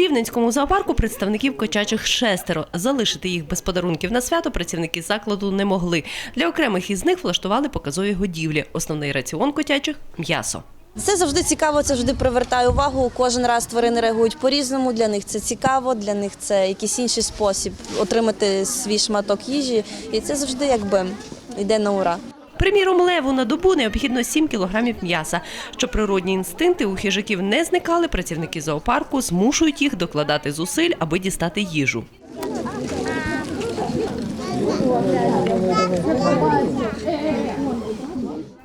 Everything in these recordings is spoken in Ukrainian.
Рівненському зоопарку представників котячих шестеро. Залишити їх без подарунків на свято працівники закладу не могли. Для окремих із них влаштували показові годівлі. Основний раціон котячих м'ясо. Це завжди цікаво, це завжди привертає увагу. Кожен раз тварини реагують по-різному. Для них це цікаво, для них це якийсь інший спосіб отримати свій шматок їжі. І це завжди якби йде на ура. Приміром, леву на добу необхідно 7 кілограмів м'яса. Щоб природні інстинкти у хижаків не зникали, працівники зоопарку змушують їх докладати зусиль, аби дістати їжу.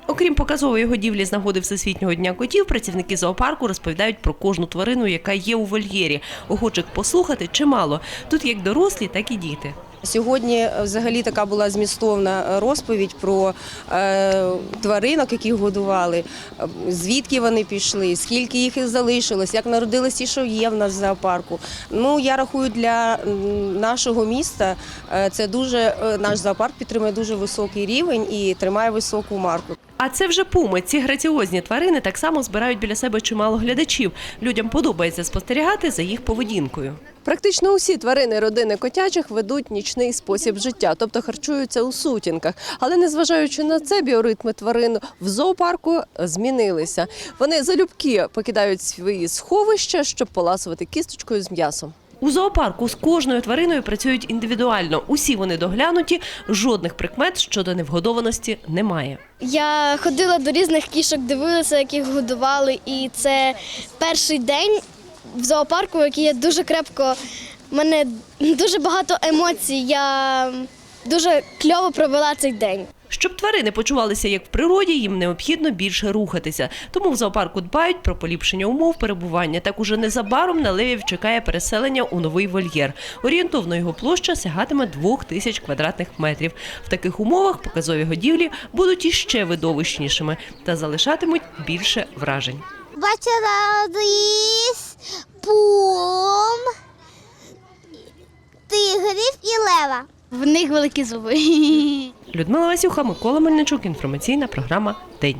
Окрім показової годівлі з нагоди Всесвітнього дня котів, працівники зоопарку розповідають про кожну тварину, яка є у вольєрі. Охочих послухати чимало. Тут як дорослі, так і діти. Сьогодні е, взагалі така була змістовна е, розповідь про е, тваринок, яких годували, звідки вони пішли, скільки їх залишилось, як народились ті, що є в нас в зоопарку. Ну я рахую, для нашого міста це дуже наш зоопарк підтримує дуже високий рівень і тримає високу марку. А це вже пуми. Ці граціозні тварини так само збирають біля себе чимало глядачів. Людям подобається спостерігати за їх поведінкою. Практично усі тварини родини котячих ведуть нічний спосіб життя, тобто харчуються у сутінках. Але незважаючи на це, біоритми тварин в зоопарку змінилися. Вони залюбки покидають свої сховища, щоб поласувати кісточкою з м'ясом. У зоопарку з кожною твариною працюють індивідуально. Усі вони доглянуті, жодних прикмет щодо невгодованості немає. Я ходила до різних кішок, дивилася, як їх годували, і це перший день в зоопарку, який я дуже крепко. У мене дуже багато емоцій. Я дуже кльово провела цей день. Щоб тварини почувалися як в природі, їм необхідно більше рухатися. Тому в зоопарку дбають про поліпшення умов перебування. Так уже незабаром на левів чекає переселення у новий вольєр. Орієнтовно його площа сягатиме двох тисяч квадратних метрів. В таких умовах показові годівлі будуть іще видовищнішими та залишатимуть більше вражень. Бачила лис, пум, тигрів і лева. В них великі зуби. Людмила Васюха, Микола Мельничук. Інформаційна програма День.